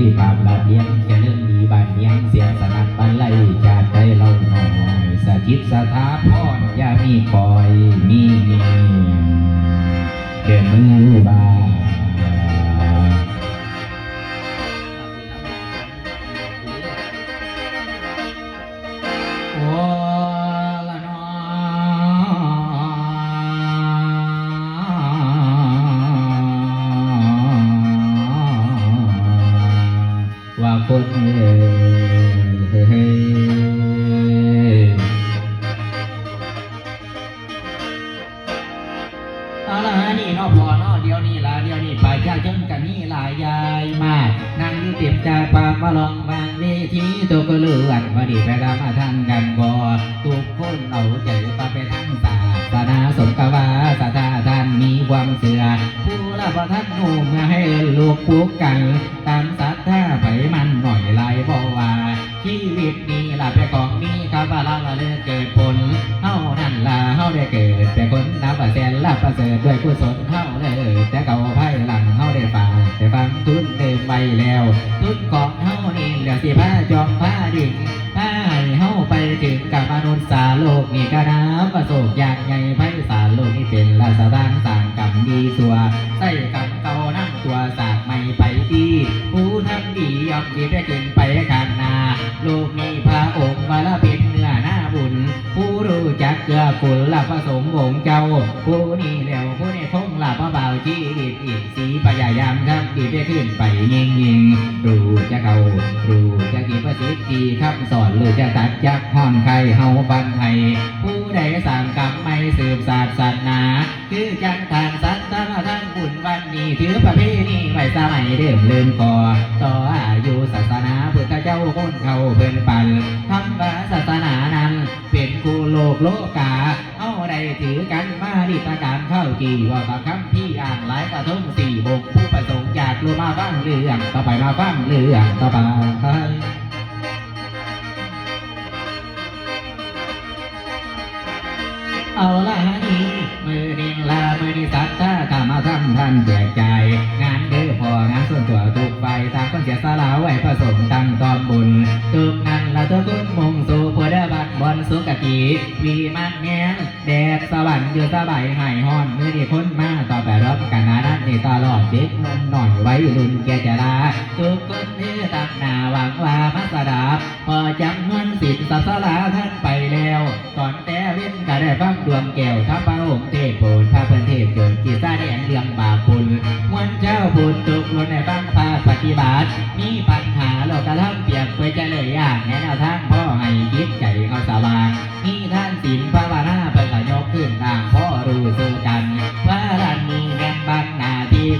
รีภาพละเลี้ยงจะเรื่องดีบานเลี้ยงเสียงสนับบันไลจาดได้เราหน่อยสถิตสถาพรอย่ามีคอยมีเมียเดินมือบาโคนเอ่ยเอาละนี่นอพอนอเดียวนี้ละเดียวนี้ไปยาจนกันนี่หลายยายมากนั่งอยู่เต็มใจปากมาลองบางเวทีตัวก็เลือนมาดีไปกามาทันกันบ่ทุกคนเอาใจตาไปทั้งศาสนาสมกวาสถาท่านมีความเสื่อผู้ละประทัดหูมื่อให้ลูกปลูกกันตามศรั ไผมันหน่อยหลายบ่ว่า ชีวิตนี้ล่ะเป็นของมีคำว่าละละเลือเกิดผลเฮานั่นล่ะเฮาได้เกิดเป็นคนนับว่แสนละประเสริฐด้วยกุศลเฮาเลยแต่เก่าไพ่หลังเฮาได้ฟังแต่ฟังทุนเดิมไปแล้ว ทุนของเฮานี่เหลือสิผ้าจอมผ้าดิ่งผ้าให้เฮาไปถึงกับมนุษย์สาโลกนี่ก็น้ำประสบอย่างไงไพ่สาโลกนี่เป็นราชดานต่างกรรมดีสัวใส่กรรมเก่านั่งตัวสำดีย่อมดีได้ขึ้นไปขันนาลูกมีพระองค์วาละเป็นเนื้อหน้าบุญ ผู้รู้จักเกลือกุลละพระสงฆ์องเจ้า ผู้นี้แล้วผู้นี้ งละพระเบาชีวิตอีกสีพยายามทำดีได้ขึ้นไปยิงยิงรู้จะเขารู้จะกี่ประสิทธิ์ดีคำสอนรู้จะตัดจักห่อนใครเฮาบันไทยผู้ใดสั่งกรรมไม่สืบศาสนาคือจังทานสัตว์ทั้งทั้งบุญวันนี้ถือประเพณีไว้สมัยเดิมลืมก่อต่ออายุศาสนาพุทธเจ้าคนเขาเพิ่นปันทำว่าศาสนานั้น เป็นกูโลกโลกา เอาได้ถือกันมาดิตการเข้ากี่ว่าบางคำพี่อ่านหลายกระทงสี่บกผู้ประสงค์อยากรู้มาฟังเรื่องต่อไปมาฟังเรื่องต่อไปเอาละฮะนี่มือนิงลามือนิสัตตาตามมาทำท่านแจกใจงานเด้อพองานส่วนตัวทุกไปตามคนเสียสละไว้ผสมตั้งตอมบุญทุกนั้นละตัวคุณมงสู ผู้ได้บัตรบนสุกติวีมันแง้มแดดสวรรค์อยู่สบายหายห้อนเมื่อนี่คนมาต่อไปรับกันนาดันนี่ตลอดเด็กนมหน่อยไว้รุ่นแกจะลาทุกคนนี้ตั้งหน้าหวังว่ามัสดาบพอจำเงินสิทธิ์ศาสลาท่านไปแล้ว ก่อนแต่เว้นก็ได้ฟังดวงแก้วทับ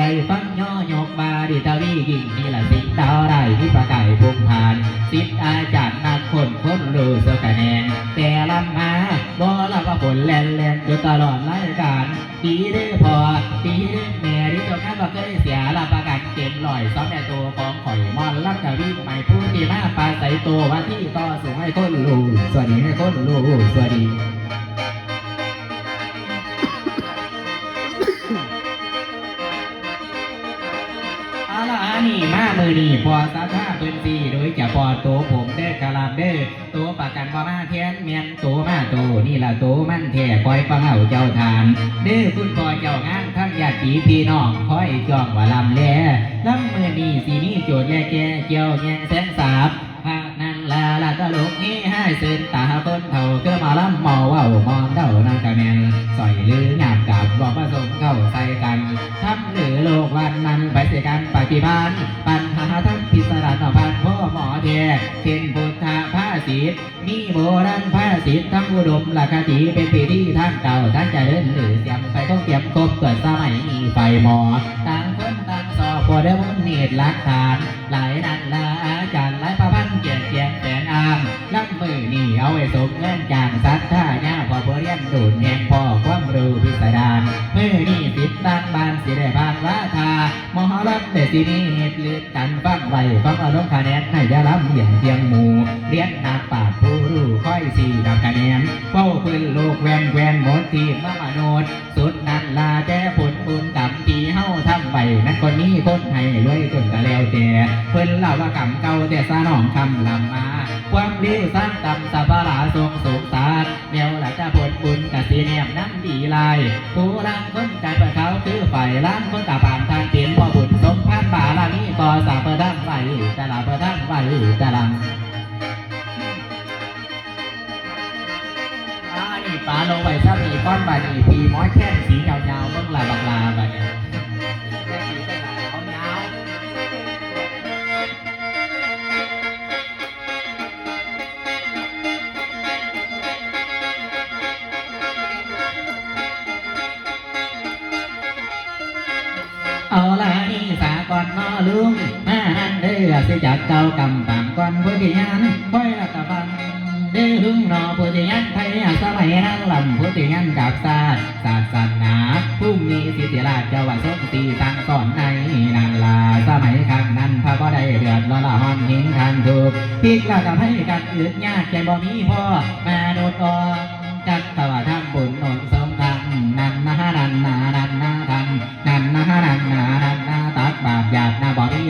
นเน้นคือเพิ่นพนนันฝีปากเจ็บจัดคุณสมบัติการรับกว่าเกตหินเลี้ยวเอาเพื่อหยวอยู่ลงในทับาแหวงไว้ใส่คนจุงรักการต่อคนเลี้ยวและบ่เคยตกไผนั่นลาได้ฟังย่อยกมาดิตาวียิ่งนี่ละสิ่งดาวได้ที่ประกายพุ่งผ่านสิทธอาจารย์นักคนคนรู้สกแนงแต่ลำมาบ่ละว่าผลแลนแลนอยู่ตลอดรายการดีได้พอดีได้แม่ที่ตรงนั้นบ่เคยเสียรับประกันเต็มร้อยซ้อมแม่ตัวของข่อยมอนรับกะวิ่งใหม่ผู้ที่มาปลาใส่ตัวว่าที่ต่อสูงให้คนรู้สวัสดีให้คนรู้สวัสดี อนี่พอสาธาเพิ่นสีโดยจะพอตัวผมเด้อกะลาเด้อตัวประกันบ่มาเทียนเมียนตัวมาตัวนี่ล่ะตัวมันแท้คอยฟังเอาเจ้าทานเด้อคุณพ่อเจ้างานทั้งญาติพี่น้องคอยจ้องว่าลำแลลนี้สีนี้โจทย์แย่แก่เกี่ยวแง่แสนสาบภาคนั้นลาลาตลุกนี้ให้เส้นตาคนเท่าเกือมาลำเมาเว้ามอนเด้า ทั้งอุดมราตีเป็นปีที่ท่านเก่าท่านจะเดินหรือเตรียมไปต้องเตรียมครบเกิดสมัยมีไฟหมอต่างคนต่างสอบพอได้วุนเนตรลักฐาน หลายนันลาอาจารย์หลายประพันธ์เกียรติเกียรติแสนอามลัก มือนี่เอาไว้สมเงินจางสัตท่าญาพอบ่เรียนดูดแหงพอความรู้พิสดารมือนี่สิบตั้งบานสิได้บานว่าทามหรัฐแต่สินี้เหตุลือกันฟังไว้ฟังอารมณ์คะแนนให้ยาล้ำอย่างเทียงหมู่เรียนนาปาดผู้รู้ค่อยสี่ดับคะแนนเป้าพื้นโลกแวนแวนหมดทีมามโนดสุดนั้นลาแต่ผลบุญกรรมที่เฮาทำไปนั่นคนนี้คนให้รวยจนกะแล้วแต่เพิ่นเล่าว่ากรรมเก่าแต่สนองคำลำมา ความเลี้ยวสางกรรมสัพพะลาทรงสุขสารแนวหละจะผลบุญกะสีแนมน้ำดีลายผู้รังคนใจเปิดเขาคือฝ่ายล้างคนตาปานทานเปลี่ยนพ่อบุญสมพันบาลานี้ก็สาเปิดดังไหวแต่ละเปิดดังไหวแต่ลังอ่านี่ปลาลงไปซะมีก้อนบานีพีม้อยแค่สียาวๆเบิ่งลาบักลาบาเนี่ ลุงมาหันเด้อสิจักเก่ากำปามก่อนผู้ที่ยันค่อยละตะบังเด้อลุงนอผู้ที่ยันไทยสมัยนั้นลำผู้ที่ยันกับศาสตร์ศาสนาผู้มีสิทธิราชเจ้าว่าสมตีตั้งสอนในนันลาสมัยครั้งนั้นพระก็ได้เดือดร้อนละหอนหินทางถูกพิกละกับให้กันอึดยากใจบ่มีพ่อมาโดดออกจักตะว่า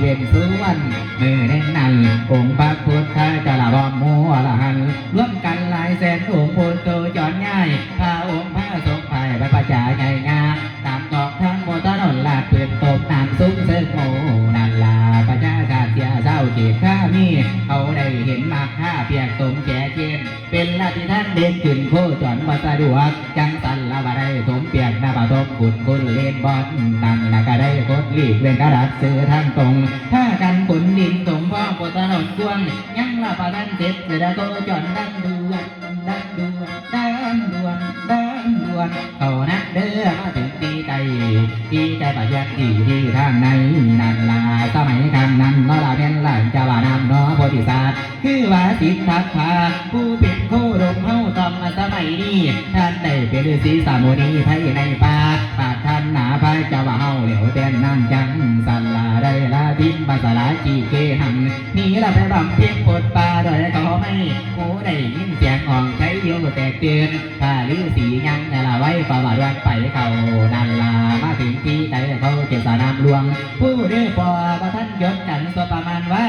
เวนสุวรรณมือแน่นนั่นองค์พระพุทธเจ้าละบอมัวละหันร่วมกันหลายแสนองค์พุทธจอนง่ายพระองค์พระสงฆ์ไปไปประจาใหญ่งาตามตอกทางโมตนนลาดเปลี่ยนตบนามซุ้มเส้นโมนันลาประชาชาติเสียเศร้าเจ็บข้ามีเขาได้เห็นมากข้าเพียกสมแก่เจ เด่นขึ้นโคจรมาสะดวกจังสันละบาได้สมเปียกหน้าปะทบกุนกุนเล่นบอลนั่นละก็ได้กดลีกเว้นกระดับซื้อทางตรง ถ้ากันขุนดินตรงพ่อปถนนกวง ยังละปะทันเสร็จเสือโตจอนดันดวนดันดวนดันดวนดันดวนเขานักเด้อมาถึงตีใจตีใจปะยัดดีที่ทางในนั่นลาสมัยครั้งนั้นเนาะละเป็นหลานจาวานำเนาะโพธิสัตว์คือว่าสิทธัตถะผู้เป็น ท่านได้เป็นฤาษีสามุนีไทยในป่าปากท่านหนาพระจ้าว่าเฮาเหลียวแต่นนั่งจังสันลาได้ละพิมพ์ภาษาลาจีเกหังนี่ละไปบังเพียงปดป่าโดยเขาไม่หูได้ยินเสียงอ่องใช้เดียวแตกเตือนถ้าฤาษียังแต่ละไว้ประวัติวันไปเขานันลามาถึงที่ใจเขาเจตสานามลวง ผู้เด้อปอประท่านยศกันสวประมาณว่า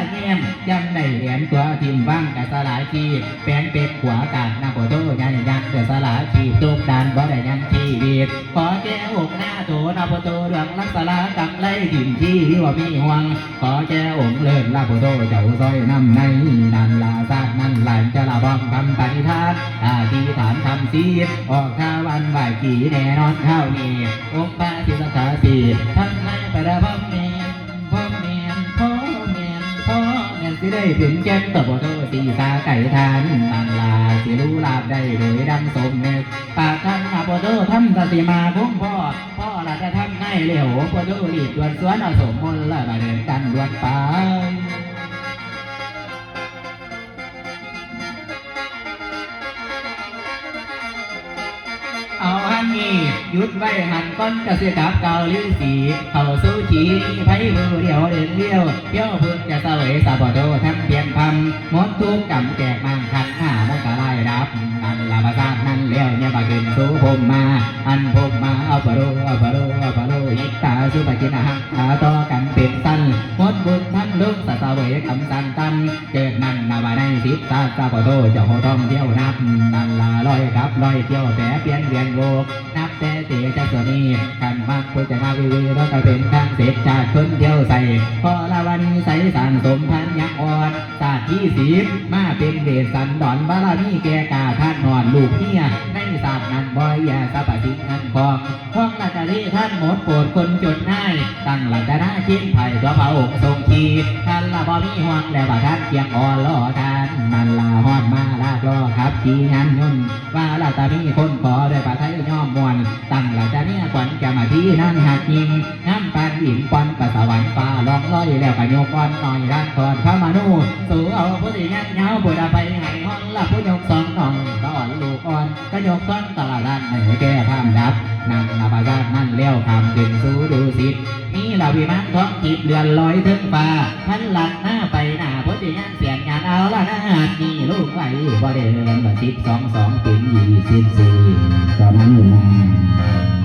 ยังได้เหรียญตัวทิมบ้างกับสลายทีแปลงเป็ดขวากาดนาโปโตยันยักเกิดสลายทีตุกดานบ่ได้ยังทีวีขอแก้อกหน้าโถนาโปโตเรื่องลักษณะกับไล่ถิ่นที่ว่ามีห่วง ขอแก้องเลิศลาโปโตเจ้าซอยน้ำในนันลาซาดนั่นหลานจะลาบ้องคำปฏิทานอาทีฐานคำซีดออกข้าวันไหวกี่แน่นอนข้าวนี้องค์พระศิสาสีทั้งในประพับเม ไม่ได้ถึงแก้มตบโตตีสาไก่ทานตันลาสิรู้ลาบได้เลยดังสมเนกปากท่านอาโปโตทำสติมาคุ้งพ่อ พ่อละจะทำให้เร็วโปโตรีบดวนสวนเอาสมมนต์ละมาเดินกันดวนไป หยุดไว้หันก้อนกระเสียกับเกาหลีสีเข้าสู่ขีนี่มือเดียวเดินเลี้ยวเที่ยวพึ่งจะเสวยสาบโดทั้งเพียนพำหมดทุกกำแจกมังคันห้ามันก็ไล่รับนั่นละภาษานั่นเลี้ยวเนี่ยบาขึ้นสู่ผมมา อันผมมาเอาปะโรเอาปะโรเอาปะโรยิกตาสุปกินหักตาต่อกันเป็นตันมดบุญทั้งลุกสะเสวยคำตันตันเกิดนั่นนาบาในสิบตาสาบโดเจ้าต้องเที่ยวนับนั่นละลอยกับลอยเที่ยวแผลเปลี่ยนเวียนโวกนับแต่ เสีจากส่วนนี้กันมากคุยจะมาวิวีแล้วก็เป็นทางเสร็จจากคนเดียวใส่พอละวันสิบมาเป็นเดชสันดอนบารมีแกกาท่านนอนลูกเมียในศาสตร์นั้นบอยยาสัพสิงนั้นคองห้องราชรีท่านหมดโปรดคนจดง่าย ตั้งหลักดานาชิ้นไผ่ตัวพระองค์ทรงทีท่านละบ่มีห่วงแล้วว่าท่านเกียงอ่อนล้อท่านนันละฮอดมาลากล้อครับขี่งานยนต์ว่าละตามีคนขอด้วยปะไทยย่อมมวนตั้ังหลักดาเนี่ยขวัญจะมาที่นั่งหักยิงน้ำปานหินปอนประสวรรค์ฟ้าลองลอยแล้วก็โยกอนหน่อยร่างก่อนพระมนุษย์สู่เอาผู้ที่ยักเงาบุตรไปให้ห้องละผู้ยกสองน้องก็อ่อนลูกอ่อนก็ยกก้นตลาดด้านให้แก้พาดับนั่งนาบญาตนั่นเลี้ยวคำขึ้นสู่ดูสินี่เราวิมานท้องจิตเรือนลอยถึงฟ้าพันหลักหน้าไปหน้าพุทธิยันเสียานเอาละนะมีลูกไว้บ่ได้เรียนมาสิบสองสองเป็นยี่สิบสี่ตอนนั้นอยู่นาน